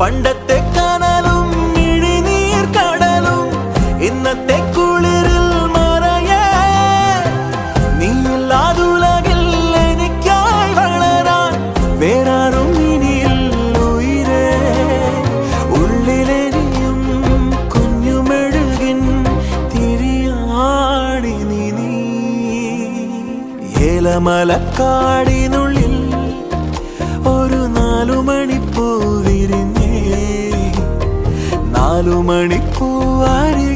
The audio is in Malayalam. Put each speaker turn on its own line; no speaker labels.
പണ്ടത്തെ കനലും ഇഴിനീർ കടലും ഇന്നത്തെ കുളിരിൽ മറയേ. നീയില്ലാതുലകിൽ എനിക്കായി വളരാൻ വേറാറും ഇനിയിൽ ഉയരേ. ഉള്ളിലെനിയും കുഞ്ഞുമെഴുകിൻ തിരിയാടി നീ ഏലമലക്കാടിനുള്ളിൽ ഒരു നാലു నాలుమణికు ఆరి